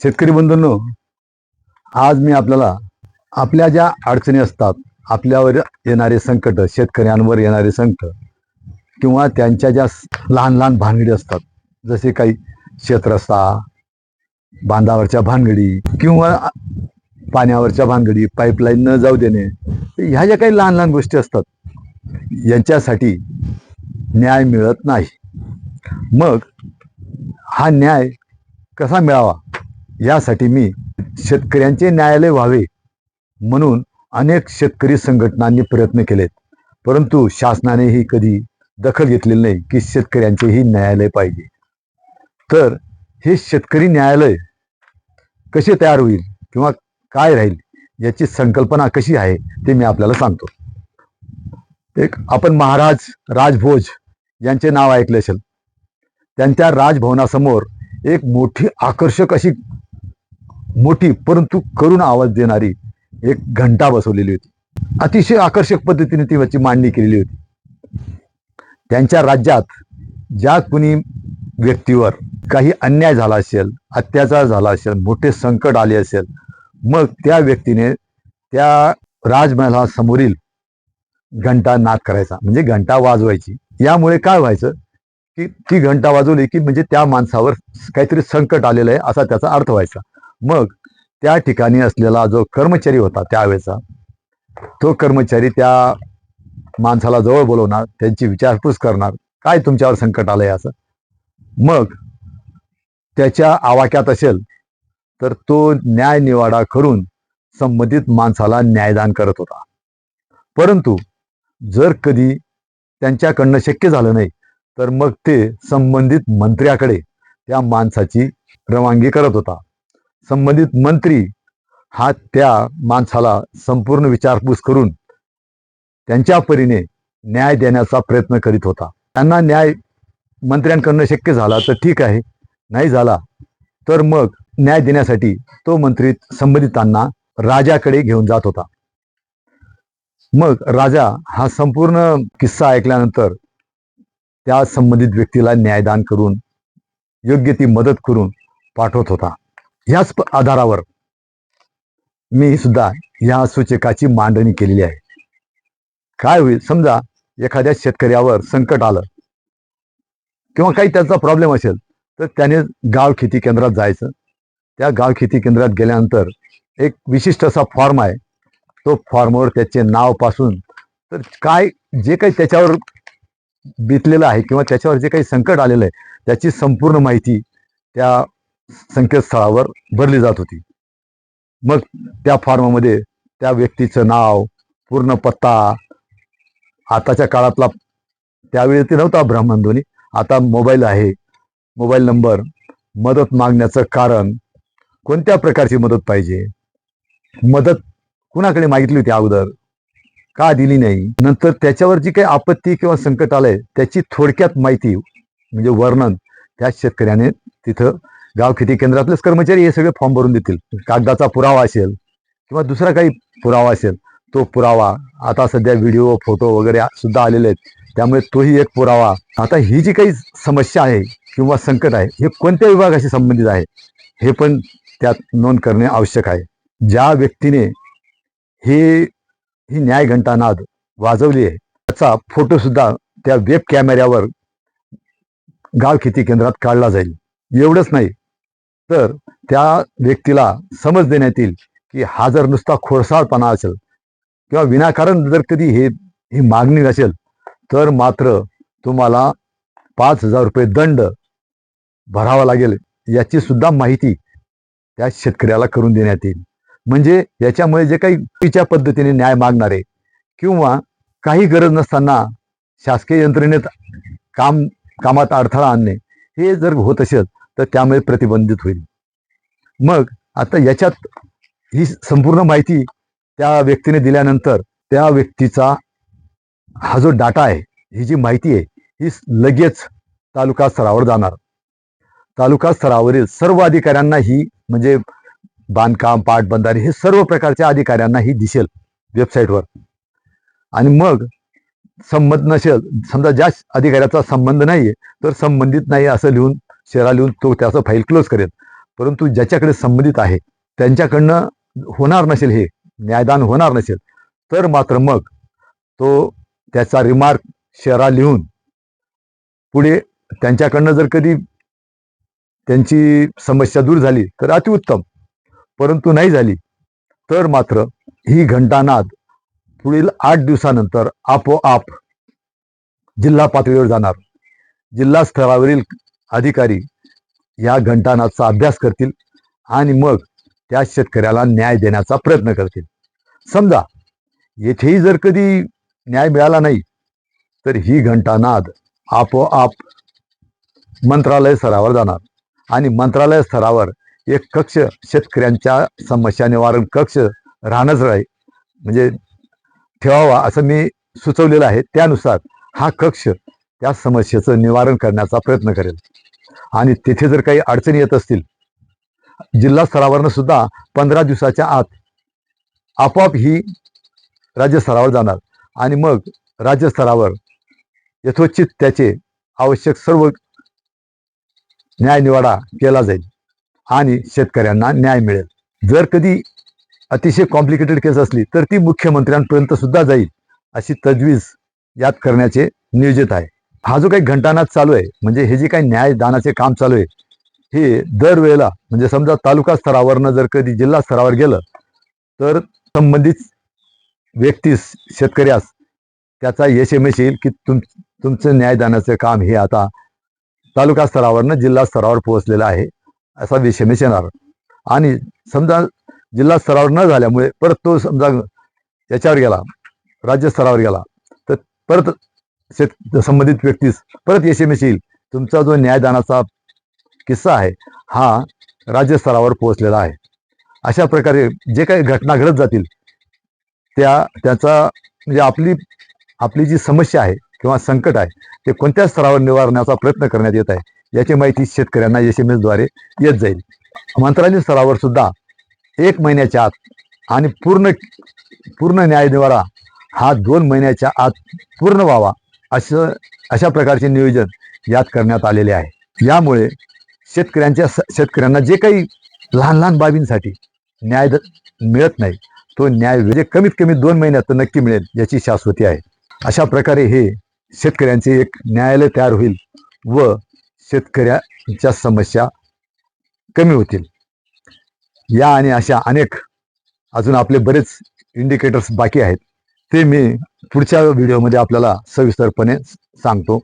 शेतकरी बंधूंनो आज मी आपल्याला आपल्या ज्या अडचणी असतात आपल्यावर येणारे संकट शेतकऱ्यांवर येणारे संकट किंवा त्यांच्या ज्या लहान लहान भानगडी असतात जसे काही शेतरस्ता बांधावरच्या भानगडी किंवा पाण्यावरच्या भानगडी पाईपलाईन न जाऊ देणे ह्या ज्या काही लहान लहान गोष्टी असतात यांच्यासाठी न्याय मिळत नाही. मग हा न्याय कसा मिळावा? यासाठी मी शेतकऱ्यांचे न्यायालय व्हावे म्हणून अनेक शेतकरी संघटनांनी प्रयत्न केलेत. परंतु शासनानेही कधी दखल घेतलेली नाही की शेतकऱ्यांचेही न्यायालय पाहिजे. तर हे शेतकरी न्यायालय कसे तयार होईल किंवा काय राहील याची संकल्पना कशी आहे ते मी आपल्याला सांगतो. एक आपण महाराज राजभोज यांचे नाव ऐकले असेल. त्यांच्या राजभवनासमोर एक मोठी आकर्षक अशी मोठी परंतु करुण आवाज देणारी एक घंटा बसवलेली होती. अतिशय आकर्षक पद्धतीने ती त्याची मांडणी केलेली होती. त्यांच्या राज्यात ज्या कुणी व्यक्तीवर काही अन्याय झाला असेल अत्याचार झाला असेल मोठे संकट आले असेल मग त्या व्यक्तीने त्या राजमहालासमोरील घंटा नाद करायचा म्हणजे घंटा वाजवायची. यामुळे काय व्हायचं की ती घंटा वाजवली की म्हणजे त्या माणसावर काहीतरी संकट आलेलं आहे असा त्याचा अर्थ व्हायचा. मग त्या ठिकाणी असलेला जो कर्मचारी होता त्यावेळेचा तो कर्मचारी त्या माणसाला जवळ बोलवणार त्यांची विचारपूस करणार काय तुमच्यावर संकट आलंय असं. मग त्याच्या आवाक्यात असेल तर तो न्याय निवाडा करून संबंधित माणसाला न्यायदान करत होता. परंतु जर कधी त्यांच्याकडनं शक्य झालं नाही तर मग ते संबंधित मंत्र्याकडे त्या माणसाची रवानगी करत होता. संबंधित मंत्री हा त्या माणसाला संपूर्ण विचारपूस करून त्यांच्या परीने न्याय देण्याचा प्रयत्न करीत होता. त्यांना न्याय मंत्र्यांकडनं शक्य झाला तर ठीक आहे. नाही झाला तर मग न्याय देण्यासाठी तो मंत्री संबंधितांना राजाकडे घेऊन जात होता. मग राजा हा संपूर्ण किस्सा ऐकल्यानंतर त्या संबंधित व्यक्तीला न्यायदान करून योग्य ती मदत करून पाठवत होता. ह्याच आधारावर मी सुद्धा या सूचकाची मांडणी केलेली आहे. काय होईल? समजा एखाद्या शेतकऱ्यावर संकट आलं किंवा काही त्याचा प्रॉब्लेम असेल तर त्याने गाव खेती केंद्रात जायचं. त्या गाव खेती केंद्रात गेल्यानंतर एक विशिष्ट असा फॉर्म आहे. तो फॉर्मवर त्याचे नावपासून तर काय जे काही त्याच्यावर बितलेलं आहे किंवा त्याच्यावर जे काही संकट आलेलं आहे त्याची संपूर्ण माहिती त्या संकेतस्थळावर भरली जात होती. मग त्या फॉर्ममध्ये त्या व्यक्तीचं नाव पूर्ण पत्ता आताच्या काळातला त्यावेळी ते नव्हता ब्राह्मणध्वनी आता मोबाईल आहे. मोबाईल नंबर मदत मागण्याचं कारण कोणत्या प्रकारची मदत पाहिजे? मदत कुणाकडे मागितली होती अगोदर? का दिली नाही? नंतर त्याच्यावर जी काही आपत्ती किंवा संकट आलंय त्याची थोडक्यात माहिती म्हणजे वर्णन त्या शेतकऱ्याने तिथं गाव खेती केंद्रातलेच कर्मचारी हे सगळे फॉर्म भरून देतील. कागदाचा पुरावा असेल किंवा दुसरा काही पुरावा असेल तो पुरावा. आता सध्या व्हिडिओ फोटो वगैरे सुद्धा आलेले आहेत. त्यामुळे तोही एक पुरावा. आता ही जी काही समस्या आहे किंवा संकट आहे हे कोणत्या विभागाशी संबंधित आहे हे पण त्यात नोंद करणे आवश्यक आहे. ज्या व्यक्तीने हे ही न्याय घंटानाद वाजवली आहे त्याचा फोटो सुद्धा त्या वेब कॅमेऱ्यावर गाव खेती केंद्रात काढला जाईल. एवढंच नाही तर त्या व्यक्तीला समज देण्यात येईल की हा जर नुसता खोडसाळपणा असेल किंवा विनाकारण जर कधी हे ही मागणी नसेल तर मात्र तुम्हाला पाच हजार रुपये दंड भरावा लागेल याची सुद्धा माहिती त्या शेतकऱ्याला करून देण्यात येईल. म्हणजे याच्यामुळे जे काही चुकीच्या पद्धतीने न्याय मागणारे किंवा काही गरज नसताना शासकीय यंत्रणेत काम कामात अडथळा आणणे हे जर होत असेल तर त्यामुळे प्रतिबंधित होईल. मग आता याच्यात ही संपूर्ण माहिती त्या व्यक्तीने दिल्यानंतर त्या व्यक्तीचा हा जो डाटा आहे ही जी माहिती आहे ही लगेच तालुका स्तरावर जाणार. तालुका स्तरावरील सर्व अधिकाऱ्यांना ही म्हणजे बांधकाम पाटबंधारे हे सर्व प्रकारच्या अधिकाऱ्यांना ही दिसेल वेबसाईटवर. आणि मग संबंध नसेल समजा ज्या अधिकाऱ्याचा संबंध नाहीये तर संबंधित नाही असं लिहून शेरा लिहून तो त्याचं फाईल क्लोज करेल. परंतु ज्याच्याकडे संबंधित आहे त्यांच्याकडनं होणार नसेल हे न्यायदान होणार नसेल तर मात्र मग तो त्याचा रिमार्क शेरा लिहून पुढे त्यांच्याकडनं जर कधी त्यांची समस्या दूर झाली तर अतिउत्तम. परंतु नाही झाली तर मात्र ही घंटानाद पुढील आठ दिवसानंतर आपोआप जिल्हा पातळीवर जाणार. जिल्हा स्तरावरील अधिकारी या घंटानादचा अभ्यास करतील आणि मग त्या शेतकऱ्याला न्याय देण्याचा प्रयत्न करतील. समजा येथेही जर कधी न्याय मिळाला नाही तर ही घंटानाद आपोआप मंत्रालय स्तरावर जाणार आणि मंत्रालय स्तरावर एक कक्ष शेतकऱ्यांच्या समस्या निवारण कक्ष राहणंच राहील. म्हणजे ठेवावा असं मी सुचवलेलं आहे. त्यानुसार हा कक्ष त्या समस्येचं निवारण करण्याचा प्रयत्न करेल. आणि तेथे जर काही अडचणी येत असतील जिल्हा स्तरावरनं सुद्धा पंधरा दिवसाच्या आत आपोआप ही राज्यस्तरावर जाणार. आणि मग राज्यस्तरावर यथोचित त्याचे आवश्यक सर्व न्यायनिवाडा केला जाईल आणि शेतकऱ्यांना न्याय मिळेल. जर कधी अतिशय कॉम्प्लिकेटेड केस असली तर ती मुख्यमंत्र्यांपर्यंत सुद्धा जाईल अशी तजवीज यात करण्याचे नियोजित आहे. हा जो काही घंटानाद चालू आहे म्हणजे हे जे काही न्यायदानाचे काम चालू आहे हे दरवेळेला म्हणजे समजा तालुका स्तरावरनं जर कधी जिल्हा स्तरावर गेलं तर संबंधित व्यक्तीस शेतकऱ्यास त्याचा यश येईल की तुम तुमचं न्यायदानाचं काम हे आता तालुका स्तरावरनं जिल्हा स्तरावर पोहोचलेलं आहे असा विषमेश येणार. आणि समजा जिल्हा स्तरावर न झाल्यामुळे परत तो समजा याच्यावर गेला राज्य स्तरावर गेला तर परत शेत संबंधित व्यक्तीस परत यशमेश येईल. तुमचा जो न्यायदानाचा किस्सा आहे हा राज्यस्तरावर पोहोचलेला आहे. अशा प्रकारे जे काही घटना घडत जातील त्या त्याचा म्हणजे आपली आपली जी समस्या आहे किंवा संकट आहे ते कोणत्या स्तरावर निवारण्याचा प्रयत्न करण्यात येत आहे याची माहिती शेतकऱ्यांना एस एम एसद्वारे येत जाईल. मंत्रालय स्तरावर सुद्धा एक महिन्याच्या आत आणि पूर्ण पूर्ण न्याय निवारा हा दोन महिन्याच्या आत पूर्ण व्हावा असं अशा प्रकारचे नियोजन यात करण्यात आलेले आहे. यामुळे शेतकऱ्यांच्या शेतकऱ्यांना जे काही लहान लहान बाबींसाठी न्याय द- मिळत नाही तो न्याय म्हणजे कमीत कमी दोन महिन्यात तर नक्की मिळेल याची शाश्वती आहे. अशा प्रकारे हे शेतकऱ्यांचे एक न्यायालय तयार होईल व शेतकऱ्यांच्या समस्या कमी होतील. या आणि अशा अनेक अजून आपले बरेच इंडिकेटर्स बाकी आहेत. ते मी पुढच्या व्हिडिओमध्ये आपल्याला सविस्तरपणे सांगतो.